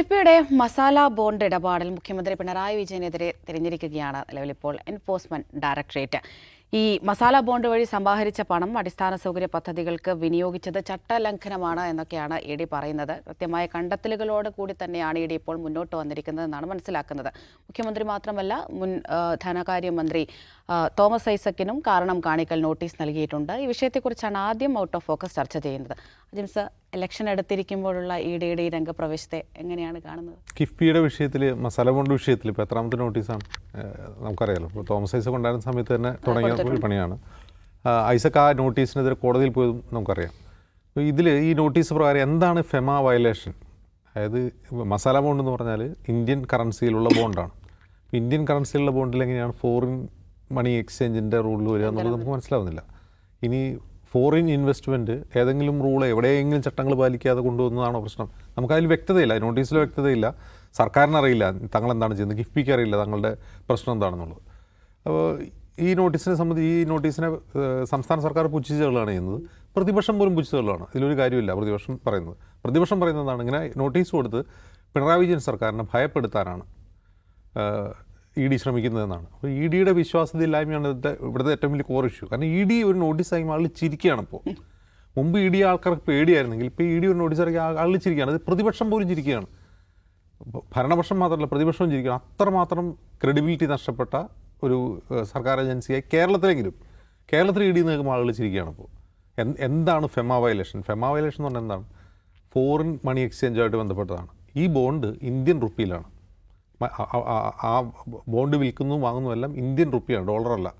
കിഫ്ബിയുടെ മസാല ബോണ്ട് ഇടപാടിൽ മുഖ്യമന്ത്രി പിണറായി വിജയനെതിരെ തിരഞ്ഞിരിക്കുകയാണ് നിലവിലിപ്പോൾ എൻഫോഴ്സ്മെന്റ് ഡയറക്ടറേറ്റ്. ഈ മസാല ബോണ്ട് വഴി സമാഹരിച്ച പണം അടിസ്ഥാന സൗകര്യ പദ്ധതികൾക്ക് വിനിയോഗിച്ചത് ചട്ടലംഘനമാണ് എന്നൊക്കെയാണ് ഇ ഡി പറയുന്നത്. കൃത്യമായ കണ്ടെത്തലുകളോട് കൂടി തന്നെയാണ് ഇ ഡി ഇപ്പോൾ മുന്നോട്ട് വന്നിരിക്കുന്നത് എന്നാണ് മനസ്സിലാക്കുന്നത്. മുഖ്യമന്ത്രി മാത്രമല്ല മുൻ ധനകാര്യമന്ത്രി തോമസ് ഐസക്കിനും കാരണം കാണിക്കൽ നോട്ടീസ് നൽകിയിട്ടുണ്ട്. ഈ വിഷയത്തെക്കുറിച്ചാണ് ആദ്യം ഔട്ട് ഓഫ് ഫോക്കസ് ചർച്ച ചെയ്യുന്നത്. ജിംസ് ഇലക്ഷൻ എടുത്തിരിക്കുമ്പോഴുള്ള ഇ ഡിയുടെ ഈ രംഗപ്രവേശത്തെ എങ്ങനെയാണ് കാണുന്നത്? കിഫ്ബിയുടെ വിഷയത്തിൽ മസാല ബോണ്ട് വിഷയത്തിൽ ഇപ്പോൾ എത്രാമത്തെ നോട്ടീസാണ് നമുക്കറിയാലോ. ഇപ്പോൾ തോമസ് ഐസക് ഉണ്ടായിരുന്ന സമയത്ത് തന്നെ തുടങ്ങിയ പണിയാണ്. ഐസക്ക് ഐസക് ആ നോട്ടീസിനെതിരെ കോടതിയിൽ പോയതും നമുക്കറിയാം. അപ്പോൾ ഇതിൽ ഈ നോട്ടീസ് പ്രകാരം എന്താണ് ഫെമ വയലേഷൻ? അതായത് മസാല ബോണ്ട് എന്ന് പറഞ്ഞാൽ ഇന്ത്യൻ കറൻസിയിലുള്ള ബോണ്ടാണ് ഇന്ത്യൻ കറൻസിയിലുള്ള ബോണ്ടിൽ എങ്ങനെയാണ് ഫോറിൻ മണി എക്സ്ചേഞ്ചിന്റെ റൂളിൽ വരിക എന്നുള്ളത് നമുക്ക് മനസ്സിലാവുന്നില്ല. ഇനി ഫോറിൻ ഇൻവെസ്റ്റ്മെന്റ് ഏതെങ്കിലും റൂൾ എവിടെയെങ്കിലും ചട്ടങ്ങൾ പാലിക്കാതെ കൊണ്ടുവന്നതാണോ പ്രശ്നം? നമുക്കതിൽ വ്യക്തതയില്ല. നോട്ടീസിൽ വ്യക്തതയില്ല. സർക്കാരിനറിയില്ല. തങ്ങൾ എന്താണ് ചെയ്യുന്നത് കിഫ്ബിക്ക് അറിയില്ല. തങ്ങളുടെ പ്രശ്നം എന്താണെന്നുള്ളത്. അപ്പോൾ ഈ നോട്ടീസിനെ സംബന്ധിച്ച് ഈ നോട്ടീസിനെ സംസ്ഥാന സർക്കാർ പുച്ഛിച്ചുകളാണ് ചെയ്യുന്നത്. പ്രതിപക്ഷം പോലും പുച്ഛിച്ചുകളാണ് ഇതിലൊരു കാര്യമില്ല പ്രതിപക്ഷം പറയുന്നത്. പ്രതിപക്ഷം പറയുന്നതാണ് ഇങ്ങനെ നോട്ടീസ് കൊടുത്ത് പിണറായി വിജയൻ സർക്കാരിനെ ഭയപ്പെടുത്താനാണ് ഇ ഡി ശ്രമിക്കുന്നതെന്നാണ്. അപ്പോൾ ഇ ഡിയുടെ വിശ്വാസ്യതയില്ലായ്മയാണ് ഇവിടുത്തെ ഇവിടുത്തെ ഏറ്റവും വലിയ കോർ ഇഷ്യൂ കാരണം ഇ ഡി ഒരു നോട്ടീസ് ആയി ആളിൽ ചിരിക്കുകയാണ് ഇപ്പോൾ മുമ്പ് ഇ ഡി ആൾക്കാർക്ക് പേടിയായിരുന്നെങ്കിൽ ഇപ്പോൾ ഇ ഡി ഒരു നോട്ടീസ് ഇറക്കി ആളിൽ ചിരിക്കുകയാണ്. അത് പ്രതിപക്ഷം പോലും ചിരിക്കുകയാണ്. ഭരണപക്ഷം മാത്രമല്ല പ്രതിപക്ഷവും ചിരിക്കുകയാണ്. അത്രമാത്രം ക്രെഡിബിലിറ്റി നഷ്ടപ്പെട്ട ഒരു സർക്കാർ ഏജൻസിയായി കേരളത്തിലെങ്കിലും കേരളത്തിൽ ഇടി നിൽക്കുമ്പോൾ ആളുകൾ ചിരിക്കുകയാണ് ഇപ്പോൾ എന്താണ് ഫെമ വയലേഷൻ ഫെമ വയലേഷൻ എന്ന് പറഞ്ഞാൽ എന്താണ്? ഫോറിൻ മണി എക്സ്ചേഞ്ചുമായിട്ട് ബന്ധപ്പെട്ടതാണ്. ഈ ബോണ്ട് ഇന്ത്യൻ റുപ്പിയിലാണ് ആ- ബോണ്ട് വിൽക്കുന്നു വാങ്ങുന്നു എല്ലാം ഇന്ത്യൻ റുപ്പിയാണ് ഡോളറല്ല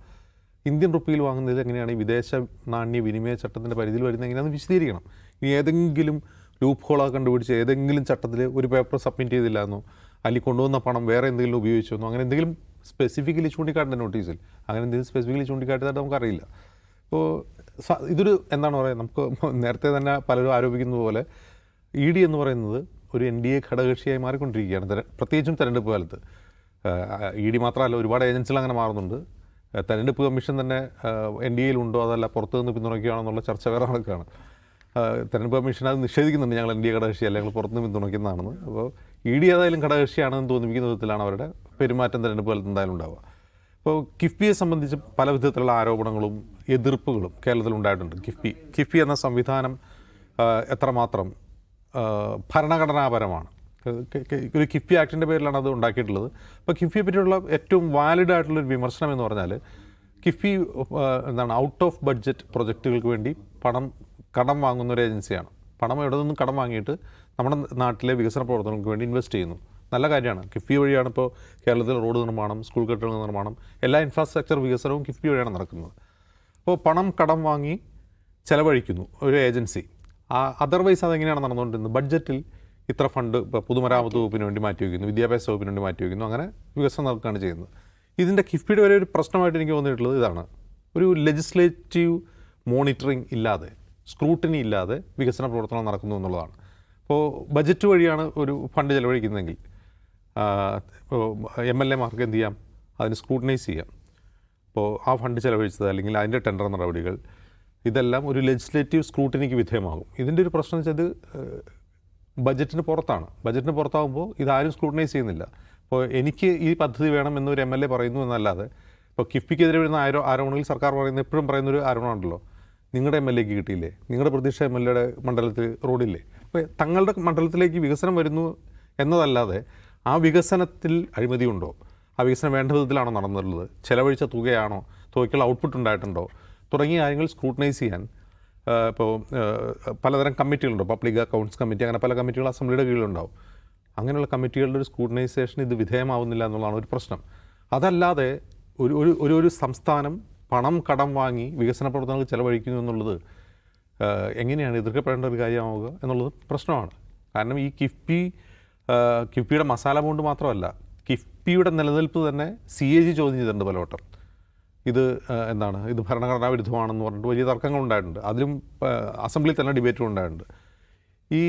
ഇന്ത്യൻ റുപ്പിയിൽ വാങ്ങുന്നത് എങ്ങനെയാണ്? ഈ വിദേശ നാണ്യ വിനിമയ ചട്ടത്തിന്റെ പരിധിയിൽ വരുന്നത് എങ്ങനെയാണെന്ന് വിശദീകരിക്കണം. ഇനി ഏതെങ്കിലും ലൂപ്പ് ഹോളൊക്കെ കണ്ടുപിടിച്ച് ഏതെങ്കിലും ചട്ടത്തിൽ ഒരു പേപ്പർ സബ്മിറ്റ് ചെയ്തില്ലായിരുന്നു അല്ലെങ്കിൽ കൊണ്ടുവന്ന പണം വേറെ എന്തെങ്കിലും ഉപയോഗിച്ചു അങ്ങനെ എന്തെങ്കിലും സ്പെസിഫിക്കലി ചൂണ്ടിക്കാട്ടേണ്ട നോട്ടീസിൽ അങ്ങനെ എന്തെങ്കിലും സ്പെസിഫിക്കലി ചൂണ്ടിക്കാട്ടിയതായിട്ട് നമുക്കറിയില്ല. അപ്പോൾ ഇതൊരു എന്താണ് പറയുക നമുക്ക് നേരത്തെ തന്നെ പലരും ആരോപിക്കുന്നത് പോലെ ഇ ഡി എന്ന് പറയുന്നത് ഒരു എൻ ഡി എ ഘടകകക്ഷിയായി മാറിക്കൊണ്ടിരിക്കുകയാണ് തെര- പ്രത്യേകിച്ചും തെരഞ്ഞെടുപ്പ് കാലത്ത്. ഇ ഡി മാത്രമല്ല ഒരുപാട് ഏജൻസികൾ അങ്ങനെ മാറുന്നുണ്ട്. തെരഞ്ഞെടുപ്പ് കമ്മീഷൻ തന്നെ എൻ ഡി എയിലുണ്ടോ അതല്ല പുറത്തു നിന്ന് പിന്തുണയ്ക്കുകയാണോ എന്നുള്ള ചർച്ച വേറെ നടക്കുകയാണ്. തെരഞ്ഞെടുപ്പ് കമ്മീഷൻ അത് നിഷേധിക്കുന്നുണ്ട്. ഞങ്ങൾ എൻ ഡി എ ഘടകകക്ഷിയല്ല ഞങ്ങൾ പുറത്തുനിന്ന് പിന്തുണയ്ക്കുന്നതാണെന്ന്. അപ്പോൾ ഇ ഡി ഏതായാലും ഘടകകക്ഷിയാണെന്ന് തോന്നിപ്പിക്കുന്ന വിധത്തിലാണ് അവരുടെ പെരുമാറ്റം തെരഞ്ഞെടുപ്പ് കാലത്ത് എന്തായാലും ഉണ്ടാവുക. ഇപ്പോൾ കിഫ്ബിയെ സംബന്ധിച്ച് പല വിധത്തിലുള്ള ആരോപണങ്ങളും എതിർപ്പുകളും കേരളത്തിൽ ഉണ്ടായിട്ടുണ്ട്. കിഫ്ബി കിഫ്ബി എന്ന സംവിധാനം എത്രമാത്രം ഭരണഘടനാപരമാണ്. ഒരു കിഫ്ബി ആക്ടിന്റെ പേരിലാണ് അത് ഉണ്ടാക്കിയിട്ടുള്ളത്. അപ്പോൾ കിഫ്ബിയെ പറ്റിയുള്ള ഏറ്റവും വാലിഡ് ആയിട്ടുള്ളൊരു വിമർശനം എന്ന് പറഞ്ഞാൽ കിഫ്ബി എന്താണ് ഔട്ട് ഓഫ് ബഡ്ജറ്റ് പ്രൊജക്റ്റുകൾക്ക് വേണ്ടി പണം കടം വാങ്ങുന്ന ഒരു ഏജൻസിയാണ്. പണം എവിടെ നിന്നും കടം വാങ്ങിയിട്ട് നമ്മുടെ നാട്ടിലെ വികസന പ്രവർത്തനങ്ങൾക്ക് വേണ്ടി ഇൻവെസ്റ്റ് ചെയ്യുന്നു. നല്ല കാര്യമാണ്. കിഫ്ബി വഴിയാണ് ഇപ്പോൾ കേരളത്തിൽ റോഡ് നിർമ്മാണം സ്കൂൾ കെട്ടിടങ്ങൾ നിർമ്മാണം എല്ലാ ഇൻഫ്രാസ്ട്രക്ചർ വികസനവും കിഫ്ബി വഴിയാണ് നടക്കുന്നത്. അപ്പോൾ പണം കടം വാങ്ങി ചെലവഴിക്കുന്നു ഒരു ഏജൻസി. ആ അതർവൈസ് അതെങ്ങനെയാണ് നടന്നുകൊണ്ടിരുന്നത്? ബഡ്ജറ്റിൽ ഇത്ര ഫണ്ട് പൊതുമരാമത്ത് വകുപ്പിന് വേണ്ടി മാറ്റി വയ്ക്കുന്നു വിദ്യാഭ്യാസ വകുപ്പിന് വേണ്ടി മാറ്റി വയ്ക്കുന്നു അങ്ങനെ വികസനം നടക്കുകയാണ് ചെയ്യുന്നത്. ഇതിന്റെ കിഫ്ബിയുടെ വരെ ഒരു പ്രശ്നമായിട്ട് എനിക്ക് തോന്നിയിട്ടുള്ളത് ഇതാണ്. ഒരു ലെജിസ്ലേറ്റീവ് മോണിറ്ററിംഗ് ഇല്ലാതെ സ്ക്രൂട്ടിനി ഇല്ലാതെ വികസന പ്രവർത്തനം നടക്കുന്നു എന്നുള്ളതാണ്. ഇപ്പോൾ ബജറ്റ് വഴിയാണ് ഒരു ഫണ്ട് ചെലവഴിക്കുന്നതെങ്കിൽ ഇപ്പോൾ എം എൽ എമാർക്ക് എന്ത് ചെയ്യാം? അതിന് സ്ക്രൂട്ടിനൈസ് ചെയ്യാം. ഇപ്പോൾ ആ ഫണ്ട് ചെലവഴിച്ചത് അല്ലെങ്കിൽ അതിന്റെ ടെൻഡർ നടപടികൾ ഇതെല്ലാം ഒരു ലെജിസ്ലേറ്റീവ് സ്ക്രൂട്ടിനിക്ക് വിധേയമാകും. ഇതിന്റെ ഒരു പ്രശ്നം വെച്ചാൽ ബജറ്റിന് പുറത്താണ്. ബജറ്റിന് പുറത്താകുമ്പോൾ ഇതാരും സ്ക്രൂട്ടിനൈസ് ചെയ്യുന്നില്ല. അപ്പോൾ എനിക്ക് ഈ പദ്ധതി വേണം എന്നൊരു എം എൽ എ പറയുന്നു എന്നല്ലാതെ ഇപ്പോൾ കിഫ്ബിക്കെതിരെ വരുന്ന ആരോ ആരോപണങ്ങളിൽ സർക്കാർ പറയുന്ന എപ്പോഴും പറയുന്നൊരു ആരോപണമുണ്ടല്ലോ. നിങ്ങളുടെ എം എൽ എക്ക് കിട്ടിയില്ലേ? നിങ്ങളുടെ പ്രതീക്ഷ എം എൽ എയുടെ മണ്ഡലത്തിൽ റോഡില്ലേ? അപ്പോൾ തങ്ങളുടെ മണ്ഡലത്തിലേക്ക് വികസനം വരുന്നു എന്നതല്ലാതെ ആ വികസനത്തിൽ അഴിമതിയുണ്ടോ? ആ വികസനം വേണ്ട വിധത്തിലാണോ നടന്നിട്ടുള്ളത്? ചിലവഴിച്ച തുകയാണോ? തുകയ്ക്കുള്ള ഔട്ട്പുട്ട് ഉണ്ടായിട്ടുണ്ടോ? തുടങ്ങിയ കാര്യങ്ങൾ സ്ക്രൂട്ടനൈസ് ചെയ്യാൻ ഇപ്പോൾ പലതരം കമ്മിറ്റികളുണ്ടോ. പബ്ലിക് അക്കൗണ്ട്സ് കമ്മിറ്റി അങ്ങനെ പല കമ്മിറ്റികൾ അസംബ്ലിയുടെ കീഴിലുണ്ടാവും. അങ്ങനെയുള്ള കമ്മിറ്റികളുടെ ഒരു സ്ക്രൂട്ടനൈസേഷൻ ഇത് വിധേയമാവുന്നില്ല എന്നുള്ളതാണ് ഒരു പ്രശ്നം. അതല്ലാതെ ഒരു ഒരു ഒരു സംസ്ഥാനം പണം കടം വാങ്ങി വികസന പ്രവർത്തനങ്ങൾ ചെലവഴിക്കുന്നു എന്നുള്ളത് എങ്ങനെയാണ് എതിർക്കപ്പെടേണ്ട ഒരു കാര്യമാവുക എന്നുള്ളത് പ്രശ്നമാണ്. കാരണം ഈ കിഫ്ബി കിഫ്ബിയുടെ മസാല ബോണ്ട് മാത്രമല്ല കിഫ്ബിയുടെ നിലനിൽപ്പ് തന്നെ സി എ ജി ചോദ്യം ചെയ്തിട്ടുണ്ട് പലവട്ടം. ഇത് എന്താണ് ഇത് ഭരണഘടനാ വിരുദ്ധമാണെന്ന് പറഞ്ഞിട്ട് വലിയ തർക്കങ്ങൾ ഉണ്ടായിട്ടുണ്ട്. അതിലും അസംബ്ലി തന്നെ ഡിബേറ്റും ഉണ്ടായിട്ടുണ്ട്. ഈ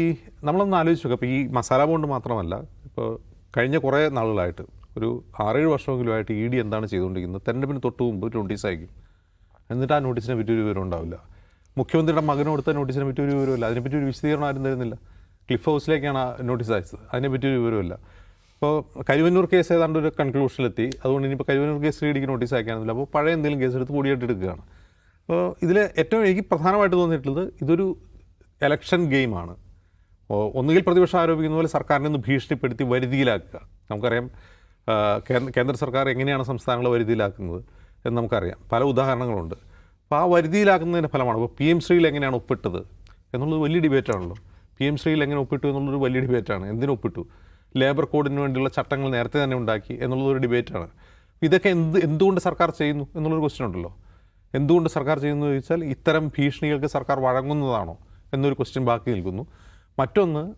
നമ്മളൊന്ന് ആലോചിച്ച് നോക്കാം. ഇപ്പോൾ ഈ മസാല ബോണ്ട് മാത്രമല്ല ഇപ്പോൾ കഴിഞ്ഞ കുറേ നാളുകളായിട്ട് ഒരു ആറേഴ് വർഷമെങ്കിലുമായിട്ട് ഇ ഡി എന്താണ് ചെയ്തുകൊണ്ടിരിക്കുന്നത്? തെരഞ്ഞെടുപ്പിന് തൊട്ട് മുമ്പ് നോട്ടീസ് അയക്കും എന്നിട്ട് ആ നോട്ടീസിനെ പറ്റി ഒരു വിവരം ഉണ്ടാവില്ല. മുഖ്യമന്ത്രിയുടെ മകന് കൊടുത്ത നോട്ടീസിനെ പറ്റി ഒരു വിവരമില്ല അതിനെപ്പറ്റി ഒരു വിശദീകരണം ആരും തരുന്നില്ല. ക്ലിഫ് ഹൗസിലേക്കാണ് ആ നോട്ടീസ് അയച്ചത് അതിനെപ്പറ്റി ഒരു വിവരമില്ല അപ്പോൾ കരുവന്നൂർ കേസ് ഏതാണ്ട് ഒരു കൺക്ലൂഷനിലെത്തി അതുകൊണ്ട് ഇനിയിപ്പോൾ കരുവന്നൂർ കേസ് ഇടിക്ക് നോട്ടീസ് അയക്കാനൊന്നുമില്ല. അപ്പോൾ പഴയ എന്തെങ്കിലും കേസ് എടുത്ത് പൊടിയായിട്ട് എടുക്കുകയാണ്. അപ്പോൾ ഇതിൽ ഏറ്റവും എനിക്ക് പ്രധാനമായിട്ട് തോന്നിയിട്ടുള്ളത് ഇതൊരു എലക്ഷൻ ഗെയിമാണ് ഒന്നുകിൽ പ്രതിപക്ഷം ആരോപിക്കുന്ന പോലെ സർക്കാരിനെ ഒന്ന് ഭീഷണിപ്പെടുത്തി വരുതിയിലാക്കുക. നമുക്കറിയാം കേന്ദ്ര സർക്കാർ എങ്ങനെയാണ് സംസ്ഥാനങ്ങളെ വരുതിയിലാക്കുന്നത് എന്ന് നമുക്കറിയാം. പല ഉദാഹരണങ്ങളുണ്ട്. അപ്പോൾ ആ വരുതിയിലാക്കുന്നതിന്റെ ഫലമാണ്. ഇപ്പോൾ പി എം ശ്രീയിൽ എങ്ങനെയാണ് ഒപ്പിട്ടത് എന്നുള്ളത് വലിയ ഡിബേറ്റാണല്ലോ. പി എം ശ്രീയിൽ എങ്ങനെ ഒപ്പിട്ടു എന്നുള്ളൊരു വലിയ ഡിബേറ്റാണ്. എന്തിനു ഒപ്പിട്ടു? ലേബർ കോഡിന് വേണ്ടിയുള്ള ചട്ടങ്ങൾ നേരത്തെ തന്നെ ഉണ്ടാക്കി എന്നുള്ളതൊരു ഡിബേറ്റാണ്. ഇതൊക്കെ എന്ത് എന്തുകൊണ്ട് സർക്കാർ ചെയ്യുന്നു എന്നുള്ളൊരു ക്വസ്റ്റ്യൻ ഉണ്ടല്ലോ. എന്തുകൊണ്ട് സർക്കാർ ചെയ്യുന്നു ചോദിച്ചാൽ ഇത്തരം ഭീഷണികൾക്ക് സർക്കാർ വഴങ്ങുന്നതാണോ എന്നൊരു ക്വസ്റ്റ്യൻ ബാക്കി നിൽക്കുന്നു. മറ്റൊന്ന്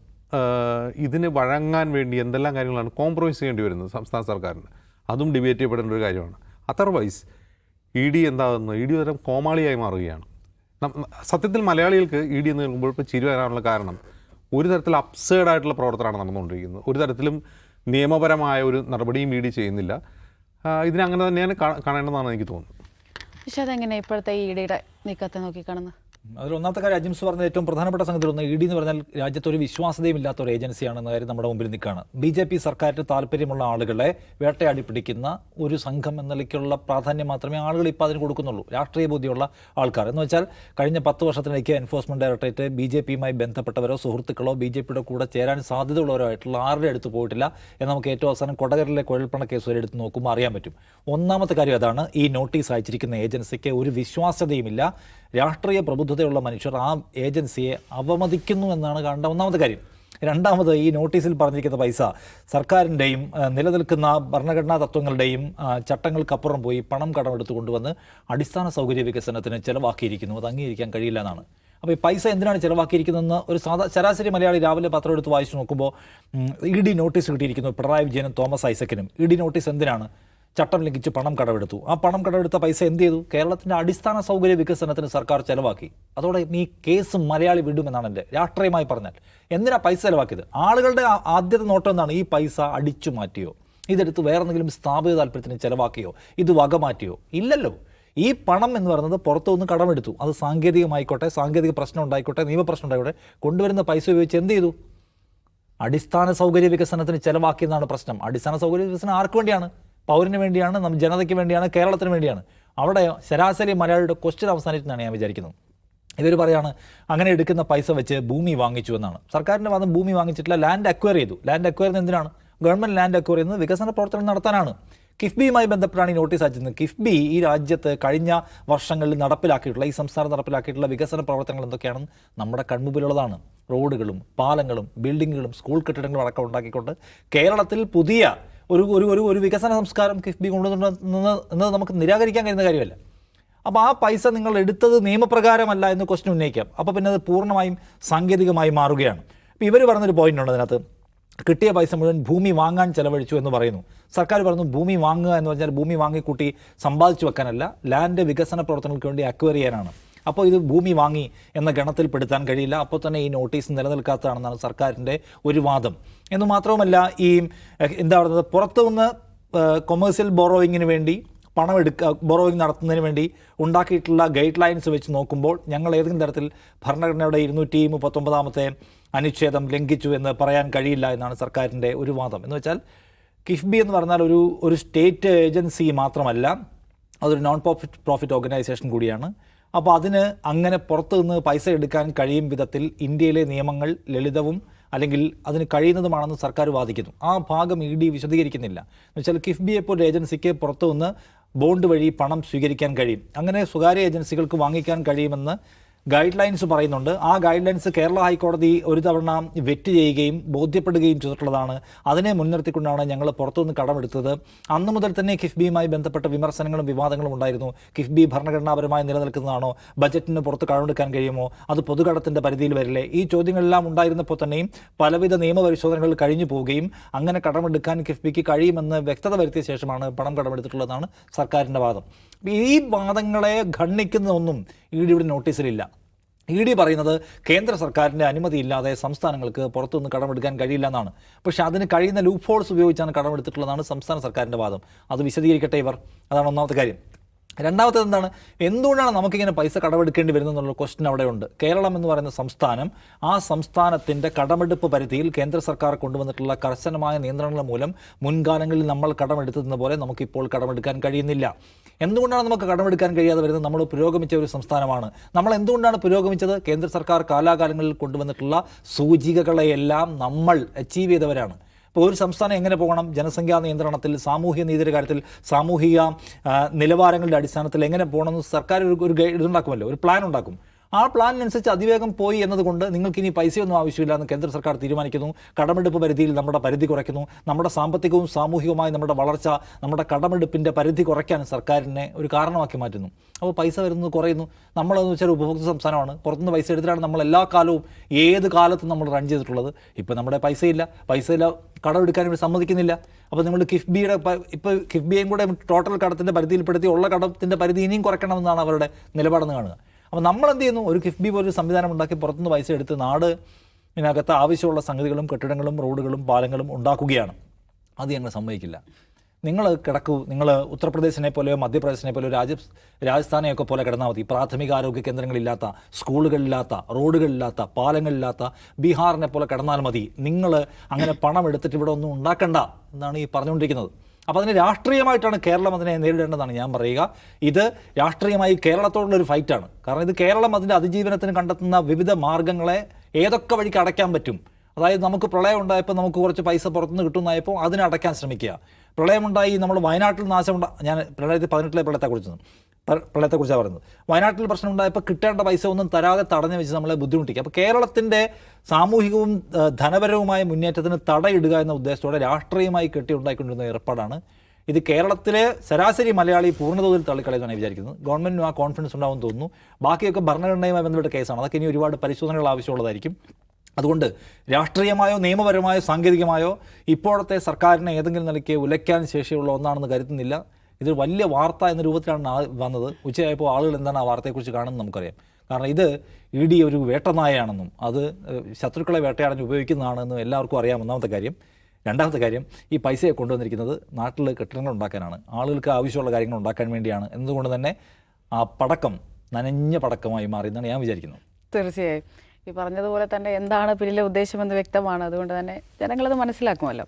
ഇതിന് വഴങ്ങാൻ വേണ്ടി എന്തെല്ലാം കാര്യങ്ങളാണ് കോംപ്രമൈസ് ചെയ്യേണ്ടി വരുന്നത് സംസ്ഥാന സർക്കാരിന്? അതും ഡിബേറ്റ് ചെയ്യപ്പെടേണ്ട ഒരു കാര്യമാണ്. അതർവൈസ് ഇ ഡി എന്താകുന്ന? ഇ ഡി തരം കോമാളിയായി മാറുകയാണ്. സത്യത്തിൽ മലയാളികൾക്ക് ഇ ഡി എന്ന് കേൾക്കുമ്പോൾ ഇപ്പോൾ ചിരി വരാനുള്ള കാരണം ഒരു തരത്തിൽ അപ്സേഡ് ആയിട്ടുള്ള പ്രവർത്തനമാണ് നടന്നുകൊണ്ടിരിക്കുന്നത്. ഒരു തരത്തിലും നിയമപരമായ ഒരു നടപടിയും ഇ ഡി ചെയ്യുന്നില്ല. ഇതിനങ്ങനെ തന്നെയാണ് കാണേണ്ടതെന്നാണ് എനിക്ക് തോന്നുന്നത്. പക്ഷെ അതെങ്ങനെ ഇപ്പോഴത്തെ ഇ ഡിയുടെ നീക്കത്തെ നോക്കിക്കാണുന്നത് അതിൽ ഒന്നാമത്തെ കാര്യം അജിംസ് പറഞ്ഞ ഏറ്റവും പ്രധാനപ്പെട്ട സംഗതി ഒന്ന് ഇ ഡി എന്ന് പറഞ്ഞാൽ രാജ്യത്ത് ഒരു വിശ്വാസതയും ഇല്ലാത്ത ഒരു ഏജൻസിയാണെന്ന കാര്യം നമ്മുടെ മുമ്പിൽ നിൽക്കുകയാണ് ബി ജെ പി സർക്കാരിന് താല്പര്യമുള്ള ആളുകളെ വേട്ടയാടി പിടിക്കുന്ന ഒരു സംഘം എന്ന നിലയ്ക്കുള്ള പ്രാധാന്യം മാത്രമേ ആളുകൾ ഇപ്പോൾ അതിന് കൊടുക്കുന്നുള്ളൂ. രാഷ്ട്രീയ ബോധ്യമുള്ള ആൾക്കാർ. എന്ന് വെച്ചാൽ കഴിഞ്ഞ പത്ത് വർഷത്തിനിടയ്ക്ക് എൻഫോഴ്സ്മെന്റ് ഡയറക്ടറേറ്റ് ബി ജെ പിയുമായി ബന്ധപ്പെട്ടവരോ സുഹൃത്തുക്കളോ ബി ജെ പിയുടെ കൂടെ ചേരാൻ സാധ്യതയുള്ളവരോ ആയിട്ടുള്ള ആരുടെ അടുത്ത് പോയിട്ടില്ല എന്ന് നമുക്ക് ഏറ്റവും അവസാനം കൊടകരിലെ കുഴൽപ്പണ കേസ് വരെ എടുത്ത് നോക്കുമ്പോൾ അറിയാൻ പറ്റും. ഒന്നാമത്തെ കാര്യം അതാണ് ഈ നോട്ടീസ് അയച്ചിരിക്കുന്ന ഏജൻസിക്ക് ഒരു വിശ്വാസ്യതയുമില്ല. രാഷ്ട്രീയ പ്രബുദ്ധതയുള്ള മനുഷ്യർ ആ ഏജൻസിയെ അവമതിക്കുന്നു എന്നാണ് കാണേണ്ട ഒന്നാമത്തെ കാര്യം. രണ്ടാമത് ഈ നോട്ടീസിൽ പറഞ്ഞിരിക്കുന്ന പൈസ സർക്കാരിന്റെയും നിലനിൽക്കുന്ന ഭരണഘടനാ തത്വങ്ങളുടെയും ചട്ടങ്ങൾക്കപ്പുറം പോയി പണം കടമെടുത്ത് കൊണ്ടുവന്ന് അടിസ്ഥാന സൗകര്യ വികസനത്തിന് ചിലവാക്കിയിരിക്കുന്നു. അത് അംഗീകരിക്കാൻ കഴിയില്ല എന്നാണ്. അപ്പോൾ ഈ പൈസ എന്തിനാണ് ചിലവാക്കിയിരിക്കുന്നതെന്ന് ഒരു സാധാ ശരാശരി മലയാളി രാവിലെ പത്രം എടുത്ത് വായിച്ചു നോക്കുമ്പോൾ ഇ ഡി നോട്ടീസ് കിട്ടിയിരിക്കുന്നു പിണറായി വിജയനും തോമസ് ഐസക്കിനും. ഇ ഡി നോട്ടീസ് എന്തിനാണ്? ചട്ടം ലംഘിച്ച് പണം കടമെടുത്തു. ആ പണം കടമെടുത്ത പൈസ എന്ത് ചെയ്തു? കേരളത്തിന്റെ അടിസ്ഥാന സൗകര്യ വികസനത്തിന് സർക്കാർ ചെലവാക്കി. അതോടെ നീ കേസ് മലയാളി വിടുമെന്നാണ് എന്റെ രാഷ്ട്രീയമായി പറഞ്ഞാൽ. എന്തിനാ പൈസ ചെലവാക്കിയത്? ആളുകളുടെ ആദ്യത്തെ നോട്ടം എന്താണ്? ഈ പൈസ അടിച്ചു മാറ്റിയോ? ഇതെടുത്ത് വേറെ എന്തെങ്കിലും സ്ഥാപിത താല്പര്യത്തിന് ചെലവാക്കിയോ? ഇത് വക മാറ്റിയോ? ഇല്ലല്ലോ. ഈ പണം എന്ന് പറയുന്നത് പുറത്തുനിന്ന് കടമെടുത്തു. അത് സാങ്കേതികമായിക്കോട്ടെ സാങ്കേതിക പ്രശ്നം ഉണ്ടായിക്കോട്ടെ നിയമപ്രശ്നം ഉണ്ടായിക്കോട്ടെ കൊണ്ടുവരുന്ന പൈസ ഉപയോഗിച്ച് എന്ത് ചെയ്തു? അടിസ്ഥാന സൗകര്യ വികസനത്തിന് ചെലവാക്കിയതാണ് പ്രശ്നം. അടിസ്ഥാന സൗകര്യ വികസനം ആർക്ക് വേണ്ടിയാണ്? പൗരന് വേണ്ടിയാണ് നമ്മ ജനതയ്ക്ക് വേണ്ടിയാണ് കേരളത്തിന് വേണ്ടിയാണ്. അവിടെ ശരാശരി മലയാളിയുടെ ക്വസ്റ്റ്യൻ അവസാനിച്ചെന്നാണ് ഞാൻ വിചാരിക്കുന്നത്. ഇവർ പറയാണ് അങ്ങനെ എടുക്കുന്ന പൈസ വെച്ച് ഭൂമി വാങ്ങിച്ചു എന്നാണ്. സർക്കാരിന്റെ വാദം ഭൂമി വാങ്ങിച്ചിട്ടില്ല ലാൻഡ് അക്വയർ ചെയ്തു. ലാൻഡ് അക്വയർ എന്തിനാണ്? ഗവൺമെന്റ് ലാൻഡ് അക്വയർ ചെയ്യുന്നത് വികസന പ്രവർത്തനം നടത്താനാണ്. കിഫ്ബിയുമായി ബന്ധപ്പെട്ടാണ് ഈ നോട്ടീസ് അയച്ചത് കിഫ്ബി ഈ രാജ്യത്ത് കഴിഞ്ഞ വർഷങ്ങളിൽ നടപ്പിലാക്കിയിട്ടുള്ള ഈ സംസ്ഥാനം നടപ്പിലാക്കിയിട്ടുള്ള വികസന പ്രവർത്തനങ്ങൾ എന്തൊക്കെയാണെന്ന് നമ്മുടെ കൺമുമ്പിലുള്ളതാണ്. റോഡുകളും പാലങ്ങളും ബിൽഡിങ്ങുകളും സ്കൂൾ കെട്ടിടങ്ങളും അടക്കം ഉണ്ടാക്കിക്കൊണ്ട് കേരളത്തിൽ പുതിയ ഒരു ഒരു ഒരു ഒരു വികസന സംസ്കാരം കിഫ്ബി കൊണ്ടുവന്നിട്ടുണ്ട് എന്നത് നമുക്ക് നിരാകരിക്കാൻ കഴിയുന്ന കാര്യമല്ല. അപ്പോൾ ആ പൈസ നിങ്ങൾ എടുത്തത് നിയമപ്രകാരമല്ല എന്ന് ക്വസ്റ്റ്യൻ ഉന്നയിക്കാം. അപ്പോൾ പിന്നെ അത് പൂർണമായും സാങ്കേതികമായി മാറുകയാണ്. അപ്പോൾ ഇവർ പറഞ്ഞൊരു പോയിന്റ് ഉണ്ട് അതിനകത്ത്. കിട്ടിയ പൈസ മുഴുവൻ ഭൂമി വാങ്ങാൻ ചെലവഴിച്ചു എന്ന് പറയുന്നു. സർക്കാർ പറഞ്ഞു ഭൂമി വാങ്ങുക എന്ന് പറഞ്ഞാൽ ഭൂമി വാങ്ങിക്കൂട്ടി സമ്പാദിച്ചു വെക്കാനല്ല ലാൻഡ് വികസന പ്രവർത്തനങ്ങൾക്ക് വേണ്ടി അക്വയർ ചെയ്യാനാണ്. അപ്പോൾ ഇത് ഭൂമി വാങ്ങി എന്ന ഗണത്തിൽ പെടുത്താൻ കഴിയില്ല. അപ്പോൾ തന്നെ ഈ നോട്ടീസ് നിലനിൽക്കാത്തതാണെന്നാണ് സർക്കാരിന്റെ ഒരു വാദം. എന്ന് മാത്രവുമല്ല ഈ എന്താ പറയുന്നത് പുറത്തുനിന്ന് കൊമേഴ്സ്യൽ ബോറോയിങ്ങിന് വേണ്ടി പണം എടുക്കുക ബോറോയിങ് നടത്തുന്നതിന് വേണ്ടി ഉണ്ടാക്കിയിട്ടുള്ള ഗൈഡ് ലൈൻസ് വെച്ച് നോക്കുമ്പോൾ ഞങ്ങൾ ഏതെങ്കിലും തരത്തിൽ ഭരണഘടനയുടെ ഇരുന്നൂറ്റി മുപ്പത്തൊമ്പതാമത്തെ അനുച്ഛേദം ലംഘിച്ചു എന്ന് പറയാൻ കഴിയില്ല എന്നാണ് സർക്കാരിന്റെ ഒരു വാദം. എന്ന് വെച്ചാൽ കിഫ്ബി എന്ന് പറഞ്ഞാൽ ഒരു ഒരു സ്റ്റേറ്റ് ഏജൻസി മാത്രമല്ല അതൊരു നോൺ പ്രോഫിറ്റ് പ്രോഫിറ്റ് ഓർഗനൈസേഷൻ കൂടിയാണ്. അപ്പോൾ അതിന് അങ്ങനെ പുറത്തു നിന്ന് പൈസ എടുക്കാൻ കഴിയും വിധത്തിൽ ഇന്ത്യയിലെ നിയമങ്ങൾ ലളിതവും അല്ലെങ്കിൽ അതിന് കഴിയുന്നതുമാണെന്ന് സർക്കാർ വാദിക്കുന്നു. ആ ഭാഗം ഇ ഡി വിശദീകരിക്കുന്നില്ല. എന്ന് വെച്ചാൽ കിഫ്ബിയെ പോലെ ഏജൻസിക്ക് പുറത്തു നിന്ന് ബോണ്ട് വഴി പണം സ്വീകരിക്കാൻ കഴിയും. അങ്ങനെ സ്വകാര്യ ഏജൻസികൾക്ക് വാങ്ങിക്കാൻ കഴിയുമെന്ന് ഗൈഡ് ലൈൻസ് പറയുന്നുണ്ട്. ആ ഗൈഡ് ലൈൻസ് കേരള ഹൈക്കോടതി ഒരു തവണ വെറ്റ് ചെയ്യുകയും ബോധ്യപ്പെടുകയും ചെയ്തിട്ടുള്ളതാണ്. അതിനെ മുൻനിർത്തിക്കൊണ്ടാണ് ഞങ്ങൾ പുറത്തുനിന്ന് കടമെടുത്തത്. അന്ന് മുതൽ തന്നെ കിഫ്ബിയുമായി ബന്ധപ്പെട്ട വിമർശനങ്ങളും വിവാദങ്ങളും ഉണ്ടായിരുന്നു. കിഫ്ബി ഭരണഘടനാപരമായി നിലനിൽക്കുന്നതാണോ? ബജറ്റിന് പുറത്ത് കടമെടുക്കാൻ കഴിയുമോ? അത് പൊതുകടത്തിന്റെ പരിധിയിൽ വരില്ലേ? ഈ ചോദ്യങ്ങളെല്ലാം ഉണ്ടായിരുന്നപ്പോൾ തന്നെയും പലവിധ നിയമപരിശോധനകൾ കഴിഞ്ഞു പോവുകയും അങ്ങനെ കടമെടുക്കാൻ കിഫ്ബിക്ക് കഴിയുമെന്ന് വ്യക്തത വരുത്തിയ ശേഷമാണ് പണം കടമെടുത്തിട്ടുള്ളതാണ് സർക്കാരിന്റെ വാദം. ഈ വാദങ്ങളെ ഖണ്ഡിക്കുന്ന ഒന്നും ഇ ഡിയുടെ നോട്ടീസിലില്ല. ഇ ഡി പറയുന്നത് കേന്ദ്ര സർക്കാരിന്റെ അനുമതിയില്ലാതെ സംസ്ഥാനങ്ങൾക്ക് പുറത്തുനിന്ന് കടമെടുക്കാൻ കഴിയില്ല എന്നാണ് പക്ഷേ അതിന് കഴിയുന്ന ലൂപ്പ് ഹോൾസ് ഉപയോഗിച്ചാണ് കടമെടുത്തിട്ടുള്ളതാണ് സംസ്ഥാന സർക്കാരിന്റെ വാദം. അത് വിശദീകരിക്കട്ടെ ഇവർ? അതാണ് ഒന്നാമത്തെ കാര്യം. രണ്ടാമത്തേത് എന്താണ്? എന്തുകൊണ്ടാണ് നമുക്കിങ്ങനെ പൈസ കടമെടുക്കേണ്ടി വരുന്നത് എന്നുള്ള ക്വസ്റ്റ്യൻ അവിടെയുണ്ട് കേരളം എന്ന് പറയുന്ന സംസ്ഥാനം ആ സംസ്ഥാനത്തിന്റെ കടമെടുപ്പ് പരിധിയിൽ കേന്ദ്ര സർക്കാർ കൊണ്ടുവന്നിട്ടുള്ള കർശനമായ നിയന്ത്രണങ്ങൾ മൂലം മുൻകാലങ്ങളിൽ നമ്മൾ കടമെടുത്തതെന്ന പോലെ നമുക്കിപ്പോൾ കടമെടുക്കാൻ കഴിയുന്നില്ല. എന്തുകൊണ്ടാണ് നമുക്ക് കടമെടുക്കാൻ കഴിയാതെ വരുന്നത്? നമ്മൾ പുരോഗമിച്ച ഒരു സംസ്ഥാനമാണ്. നമ്മൾ എന്തുകൊണ്ടാണ് പുരോഗമിച്ചത്? കേന്ദ്ര സർക്കാർ കാലാകാലങ്ങളിൽ കൊണ്ടുവന്നിട്ടുള്ള സൂചികകളെയെല്ലാം നമ്മൾ അച്ചീവ് ചെയ്തവരാണ്. ഇപ്പോൾ ഒരു സംസ്ഥാനം എങ്ങനെ പോകണം? ജനസംഖ്യാ നിയന്ത്രണത്തിൽ സാമൂഹ്യ നീതിയുടെ കാര്യത്തിൽ സാമൂഹിക നിലവാരങ്ങളുടെ അടിസ്ഥാനത്തിൽ എങ്ങനെ പോകണമെന്ന് സർക്കാർ ഒരു ഗൈഡ് ഉണ്ടാക്കുമല്ലോ ഒരു പ്ലാൻ ഉണ്ടാക്കും. ആ പ്ലാനിനനുസരിച്ച് അതിവേഗം പോയി എന്നതുകൊണ്ട് നിങ്ങൾക്ക് ഇനി പൈസയൊന്നും ആവശ്യമില്ല എന്ന് കേന്ദ്ര സർക്കാർ തീരുമാനിക്കുന്നു. കടമെടുപ്പ് പരിധിയിൽ നമ്മുടെ പരിധി കുറയ്ക്കുന്നു. നമ്മുടെ സാമ്പത്തികവും സാമൂഹികവുമായ നമ്മുടെ വളർച്ച നമ്മുടെ കടമെടുപ്പിന്റെ പരിധി കുറയ്ക്കാൻ സർക്കാരിനെ ഒരു കാരണമാക്കി മാറ്റുന്നു. അപ്പോൾ പൈസ വരുന്നത് കുറയുന്നു. നമ്മളെന്ന് വെച്ചാൽ ഉപഭോക്തൃ സംസ്ഥാനമാണ്. പുറത്തുനിന്ന് പൈസ എടുത്തിട്ടാണ് നമ്മൾ എല്ലാ കാലവും ഏത് കാലത്തും നമ്മൾ റൺ ചെയ്തിട്ടുള്ളത്. ഇപ്പോൾ നമ്മുടെ പൈസയില്ല. പൈസയില്ല കടമെടുക്കാൻ ഇവിടെ സമ്മതിക്കുന്നില്ല. അപ്പോൾ നിങ്ങൾ കിഫ്ബിയുടെ ഇപ്പോൾ കിഫ്ബിയും കൂടെ ടോട്ടൽ കടത്തിന്റെ പരിധിയിൽപ്പെടുത്തി ഉള്ള കടത്തിന്റെ പരിധി ഇനിയും കുറയ്ക്കണമെന്നാണ് അവരുടെ നിലപാടെന്ന് കാണുക. അപ്പോൾ നമ്മൾ എന്ത് ചെയ്യുന്നു ഒരു കിഫ്ബി ഒരു സംവിധാനം ഉണ്ടാക്കി പുറത്തുനിന്ന് പൈസ എടുത്ത് നാട് ഇതിനകത്ത് ആവശ്യമുള്ള സംഗതികളും കെട്ടിടങ്ങളും റോഡുകളും പാലങ്ങളും ഉണ്ടാക്കുകയാണ്. അത് ഞങ്ങൾ സമ്മതിക്കില്ല. നിങ്ങൾ കിടക്കൂ. നിങ്ങൾ ഉത്തർപ്രദേശിനെ പോലെയോ മധ്യപ്രദേശിനെ പോലെയോ രാജ രാജസ്ഥാനെയൊക്കെ പോലെ കിടന്നാൽ മതി. പ്രാഥമിക ആരോഗ്യ കേന്ദ്രങ്ങളില്ലാത്ത സ്കൂളുകളില്ലാത്ത റോഡുകളില്ലാത്ത പാലങ്ങളില്ലാത്ത ബീഹാറിനെ പോലെ കിടന്നാൽ മതി. നിങ്ങൾ അങ്ങനെ പണം എടുത്തിട്ട് ഇവിടെ ഒന്നും ഉണ്ടാക്കണ്ട എന്നാണ് ഈ പറഞ്ഞുകൊണ്ടിരിക്കുന്നത്. അപ്പോൾ അതിന് രാഷ്ട്രീയമായിട്ടാണ് കേരളം അതിനെ നേരിടേണ്ടതാണ് ഞാൻ പറയുക. ഇത് രാഷ്ട്രീയമായി കേരളത്തോടുള്ള ഒരു ഫൈറ്റാണ് കാരണം ഇത് കേരളം അതിന്റെ അതിജീവനത്തിന് കണ്ടെത്തുന്ന വിവിധ മാർഗങ്ങളെ ഏതൊക്കെ വഴിക്ക് അടയ്ക്കാൻ പറ്റും? അതായത് നമുക്ക് പ്രളയം ഉണ്ടായപ്പോൾ നമുക്ക് കുറച്ച് പൈസ പുറത്തുനിന്ന് കിട്ടുന്നതായപ്പോൾ അതിനെ അടയ്ക്കാൻ ശ്രമിക്കുക. പ്രളയമുണ്ടായി നമ്മൾ വയനാട്ടിൽ നാശമുണ്ട ഞാൻ രണ്ടായിരത്തി പതിനെട്ടിലെ പ്രളയത്തെക്കുറിച്ച് പ്രളയത്തെക്കുറിച്ചാണ് പറയുന്നത്. വയനാട്ടിൽ പ്രശ്നമുണ്ടായപ്പോൾ കിട്ടേണ്ട പൈസ ഒന്നും തരാതെ തടഞ്ഞു വെച്ച് നമ്മളെ ബുദ്ധിമുട്ടിക്കുക. അപ്പോൾ കേരളത്തിന്റെ സാമൂഹികവും ധനപരവുമായ മുന്നേറ്റത്തിന് തടയിടുക എന്ന ഉദ്ദേശത്തോടെ രാഷ്ട്രീയമായി കെട്ടിയുണ്ടായിക്കൊണ്ടിരുന്ന ഏർപ്പാടാണ്. ഇത് കേരളത്തിലെ ശരാശരി മലയാളി പൂർണതോതിൽ തള്ളിക്കളയുന്നതാണ് വിചാരിക്കുന്നത്. ഗവൺമെന്റിനും ആ കോൺഫിഡൻസ് ഉണ്ടാവും തോന്നുന്നു. ബാക്കിയൊക്കെ ഭരണഘടനയുമായി ബന്ധപ്പെട്ട കേസാണ്. അതൊക്കെ ഇനി ഒരുപാട് പരിശോധനകൾ ആവശ്യമുള്ളതായിരിക്കും. അതുകൊണ്ട് രാഷ്ട്രീയമായോ നിയമപരമായോ സാങ്കേതികമായോ ഇപ്പോഴത്തെ സർക്കാരിനെ ഏതെങ്കിലും നിലയ്ക്ക് ഉലയ്ക്കാൻ ശേഷിയുള്ള ഒന്നാണെന്ന് കരുതുന്നില്ല. ഇത് വലിയ വാർത്ത എന്ന രൂപത്തിലാണ് വന്നത്. ഉച്ചയായപ്പോൾ ആളുകൾ എന്താണ് ആ വാർത്തയെക്കുറിച്ച് കാണുന്നത് നമുക്കറിയാം. കാരണം ഇത് ഇ ഡി ഒരു വേട്ടനായാണെന്നും അത് ശത്രുക്കളെ വേട്ടയാടാൻ ഉപയോഗിക്കുന്നതാണെന്നും എല്ലാവർക്കും അറിയാം. ഒന്നാമത്തെ കാര്യം. രണ്ടാമത്തെ കാര്യം ഈ പൈസയെ കൊണ്ടുവന്നിരിക്കുന്നത് നാട്ടിൽ കെട്ടിടങ്ങൾ ഉണ്ടാക്കാനാണ്. ആളുകൾക്ക് ആവശ്യമുള്ള കാര്യങ്ങൾ ഉണ്ടാക്കാൻ വേണ്ടിയാണ്. എന്നതുകൊണ്ട് തന്നെ ആ പടക്കം നനഞ്ഞ പടക്കമായി മാറി എന്നാണ് ഞാൻ വിചാരിക്കുന്നത്. തീർച്ചയായും. ഈ പറഞ്ഞതുപോലെ തന്നെ എന്താണ് പിന്നിലെ ഉദ്ദേശമെന്ന് വ്യക്തമാണ്. അതുകൊണ്ട് തന്നെ ജനങ്ങളത് മനസ്സിലാക്കുമല്ലോ.